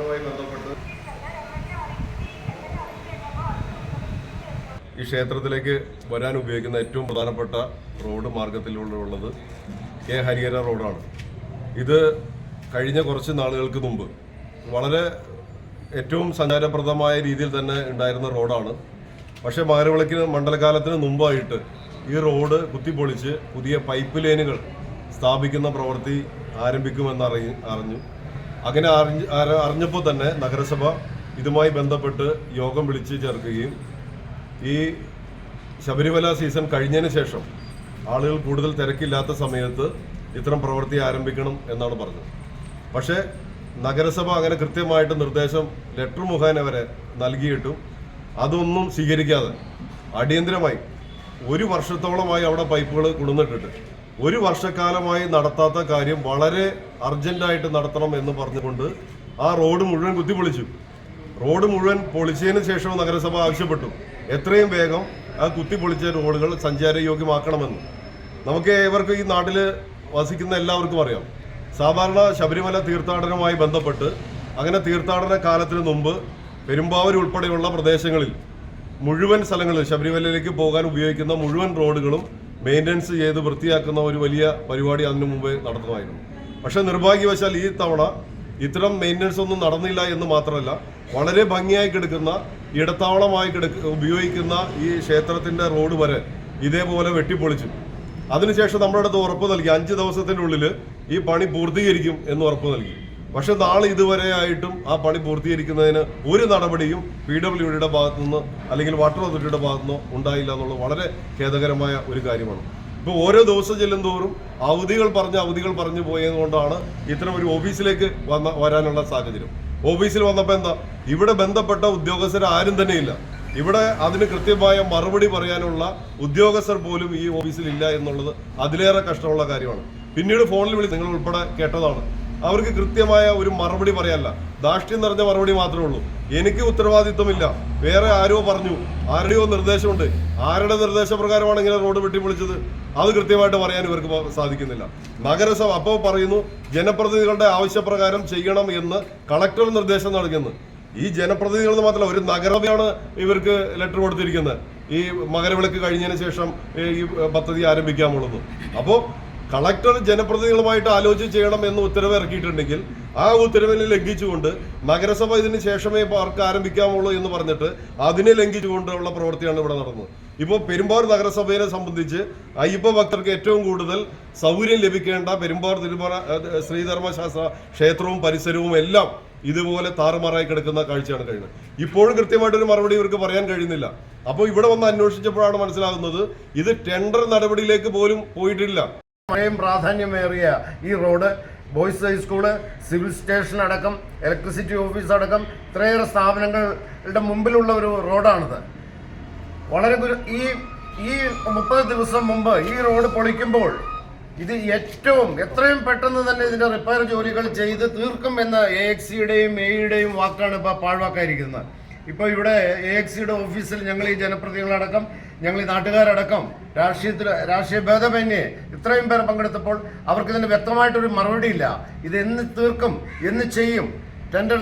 പ്രവർത്തനങ്ങളുമായി ബന്ധപ്പെട്ട് ഈ ക്ഷേത്രത്തിലേക്ക് വരാൻ ഉപയോഗിക്കുന്ന ഏറ്റവും പ്രധാനപ്പെട്ട റോഡ് മാർഗത്തിലുള്ളത് കെ ഹരിഹര റോഡാണ്. ഇത് കഴിഞ്ഞ കുറച്ച് നാളുകൾക്ക് മുമ്പ് വളരെ ഏറ്റവും സഞ്ചാരപ്രദമായ രീതിയിൽ തന്നെ ഉണ്ടായിരുന്ന റോഡാണ്. പക്ഷേ മകരവിളക്കിന് മണ്ഡലകാലത്തിന് മുമ്പായിട്ട് ഈ റോഡ് കുത്തിപ്പൊളിച്ച് പുതിയ പൈപ്പ് ലൈനുകൾ സ്ഥാപിക്കുന്ന പ്രവൃത്തി ആരംഭിക്കുമെന്ന് അറിഞ്ഞു. അങ്ങനെ അറിഞ്ഞ് അറിഞ്ഞപ്പോൾ തന്നെ നഗരസഭ ഇതുമായി ബന്ധപ്പെട്ട് യോഗം വിളിച്ചു ചേർക്കുകയും ഈ ശബരിമല സീസൺ കഴിഞ്ഞതിന് ശേഷം ആളുകൾ കൂടുതൽ തിരക്കില്ലാത്ത സമയത്ത് ഇത്തരം പ്രവൃത്തി ആരംഭിക്കണം എന്നാണ് പറഞ്ഞത്. പക്ഷേ നഗരസഭ അങ്ങനെ കൃത്യമായിട്ട് നിർദ്ദേശം ലെറ്റർ മുഖേന വരെ നൽകിയിട്ടും അതൊന്നും സ്വീകരിക്കാതെ അടിയന്തരമായി ഒരു വർഷത്തോളമായി അവിടെ പൈപ്പുകൾ കുടുന്നിട്ടിട്ട് ഒരു വർഷക്കാലമായി നടത്താത്ത കാര്യം വളരെ അർജന്റായിട്ട് നടത്തണം എന്ന് പറഞ്ഞുകൊണ്ട് ആ റോഡ് മുഴുവൻ കുത്തിപ്പൊളിച്ചു. റോഡ് മുഴുവൻ പൊളിച്ചതിന് ശേഷം നഗരസഭ ആവശ്യപ്പെട്ടു. എത്രയും വേഗം ആ കുത്തിപ്പൊളിച്ച റോഡുകൾ സഞ്ചാരയോഗ്യമാക്കണമെന്ന്. നമുക്ക് ഏവർക്കും ഈ നാട്ടിൽ വസിക്കുന്ന എല്ലാവർക്കും അറിയാം. സാധാരണ ശബരിമല തീർത്ഥാടനവുമായി ബന്ധപ്പെട്ട് അങ്ങനെ തീർത്ഥാടന കാലത്തിന് മുമ്പ് പെരുമ്പാവൂർ ഉൾപ്പെടെയുള്ള പ്രദേശങ്ങളിൽ മുഴുവൻ സ്ഥലങ്ങളിൽ ശബരിമലയിലേക്ക് പോകാൻ ഉപയോഗിക്കുന്ന മുഴുവൻ റോഡുകളും മെയിന്റനൻസ് ചെയ്ത് വൃത്തിയാക്കുന്ന ഒരു വലിയ പരിപാടി അതിനു മുമ്പ് നടത്തുമായിരുന്നു. പക്ഷേ നിർഭാഗ്യവശാൽ ഈ തവണ ഇത്തരം മെയിന്റനൻസ് ഒന്നും നടന്നില്ല എന്ന് മാത്രമല്ല വളരെ ഭംഗിയായി കിടക്കുന്ന ഇടത്താവളമായി കിടക്ക ഉപയോഗിക്കുന്ന ഈ ക്ഷേത്രത്തിന്റെ റോഡ് വരെ ഇതേപോലെ വെട്ടിപ്പൊളിച്ചു. അതിനുശേഷം നമ്മുടെ അടുത്ത് ഉറപ്പ് നൽകി അഞ്ച് ദിവസത്തിനുള്ളിൽ ഈ പണി പൂർത്തീകരിക്കും എന്ന് ഉറപ്പ് നൽകി. പക്ഷെ നാളെ ഇതുവരെ ആയിട്ടും ആ പണി പൂർത്തീകരിക്കുന്നതിന് ഒരു നടപടിയും പി ഡബ്ല്യു ഡിയുടെ ഭാഗത്തുനിന്ന് അല്ലെങ്കിൽ വാട്ടർ അതോറിറ്റിയുടെ ഭാഗത്തുനിന്നോ ഉണ്ടായില്ല എന്നുള്ളത് വളരെ ഖേദകരമായ ഒരു കാര്യമാണ്. ഇപ്പോൾ ഓരോ ദിവസം ചെല്ലും തോറും അവധികൾ പറഞ്ഞ് അവധികൾ പറഞ്ഞു പോയതുകൊണ്ടാണ് ഇത്തരം ഒരു ഓഫീസിലേക്ക് വന്ന വരാനുള്ള സാഹചര്യം. ഓഫീസിൽ വന്നപ്പോൾ എന്താ? ഇവിടെ ബന്ധപ്പെട്ട ഉദ്യോഗസ്ഥർ ആരും തന്നെ ഇല്ല ഇവിടെ അതിന് കൃത്യമായ മറുപടി പറയാനുള്ള ഉദ്യോഗസ്ഥർ പോലും ഈ ഓഫീസിൽ ഇല്ല എന്നുള്ളത് അതിലേറെ കഷ്ടമുള്ള കാര്യമാണ്. പിന്നീട് ഫോണിൽ വിളി നിങ്ങൾ ഉൾപ്പെടെ കേട്ടതാണ്. അവർക്ക് കൃത്യമായ ഒരു മറുപടി പറയാനല്ല. ദാഷ്ട്യം നിറഞ്ഞ മറുപടി മാത്രമേ ഉള്ളൂ. എനിക്ക് ഉത്തരവാദിത്വമില്ല. വേറെ ആരോ പറഞ്ഞു. ആരുടെയോ നിർദ്ദേശമുണ്ട്. ആരുടെ നിർദ്ദേശപ്രകാരമാണ് ഇങ്ങനെ റോഡ് വെട്ടിപ്പൊളിച്ചത്? അത് കൃത്യമായിട്ട് പറയാൻ ഇവർക്ക് സാധിക്കുന്നില്ല. നഗരസഭ അപ്പോൾ പറയുന്നു ജനപ്രതിനിധികളുടെ ആവശ്യപ്രകാരം ചെയ്യണം എന്ന് കളക്ടർ നിർദ്ദേശം നൽകുന്നു. ഈ ജനപ്രതിനിധികൾ മാത്രമല്ല ഒരു നഗരസഭയാണ് ഇവർക്ക് ലെറ്റർ കൊടുത്തിരിക്കുന്നത്. ഈ മകരവിളക്ക് കഴിഞ്ഞതിന് ശേഷം ഈ പദ്ധതി ആരംഭിക്കാമുള്ളത്. അപ്പോൾ കളക്ടർ ജനപ്രതിനിധികളുമായിട്ട് ആലോചിച്ച് ചെയ്യണം എന്ന് ഉത്തരവ് ഇറക്കിയിട്ടുണ്ടെങ്കിൽ ആ ഉത്തരവിനെ ലംഘിച്ചുകൊണ്ട് നഗരസഭ ഇതിന് ശേഷമേ പാർക്ക് ആരംഭിക്കാമുള്ളൂ എന്ന് പറഞ്ഞിട്ട് അതിനെ ലംഘിച്ചുകൊണ്ടുള്ള പ്രവൃത്തിയാണ് ഇവിടെ നടന്നത്. ഇപ്പോൾ പെരുമ്പാവൂർ നഗരസഭയെ സംബന്ധിച്ച് അയ്യപ്പ ഭക്തർക്ക് ഏറ്റവും കൂടുതൽ സൗകര്യം ലഭിക്കേണ്ട പെരുമ്പാവൂർ തിരുമല ശ്രീധർമ്മശാസ്ത്ര ക്ഷേത്രവും പരിസരവും എല്ലാം ഇതുപോലെ താറുമാറായി കിടക്കുന്ന കാഴ്ചയാണ് കഴിയുന്നത് ഇപ്പോഴും കൃത്യമായിട്ടൊരു മറുപടി ഇവർക്ക് പറയാൻ കഴിയുന്നില്ല. അപ്പോൾ ഇവിടെ വന്ന് അന്വേഷിച്ചപ്പോഴാണ് മനസ്സിലാകുന്നത് ഇത് ടെൻഡർ നടപടിയിലേക്ക് പോലും പോയിട്ടില്ല. മഴയും പ്രാധാന്യമേറിയ ഈ road boys high school civil station അടക്കം ഇലക്ട്രിസിറ്റി ഓഫീസ് അടക്കം ഇത്രയേറെ സ്ഥാപനങ്ങളുടെ മുമ്പിലുള്ള ഒരു റോഡാണിത്. വളരെ ഈ ഈ മുപ്പത് ദിവസം മുമ്പ് ഈ റോഡ് പൊളിക്കുമ്പോൾ ഇത് ഏറ്റവും എത്രയും പെട്ടെന്ന് തന്നെ ഇതിന്റെ റിപ്പയർ ജോലികൾ ചെയ്ത് തീർക്കും എന്ന എ എക് സിയുടെയും എയുടെയും വാക്കാണ് ഇപ്പോൾ പാഴ്വാക്കായിരിക്കുന്നത്. ഇപ്പോൾ ഇവിടെ എ എക് സിയുടെ ഓഫീസിൽ ഞങ്ങൾ ഈ ജനപ്രതിനിധികളടക്കം ഞങ്ങൾ ഈ നാട്ടുകാരടക്കം രാഷ്ട്രീയത്തിൽ രാഷ്ട്രീയ ഭേദമന്യേ ഇത്രയും പേർ പങ്കെടുത്തപ്പോൾ അവർക്ക് ഇതിന് വ്യക്തമായിട്ടൊരു മറുപടിയില്ല. ഇത് എന്ന് തീർക്കും എന്ന് ചെയ്യും. ടെൻഡർ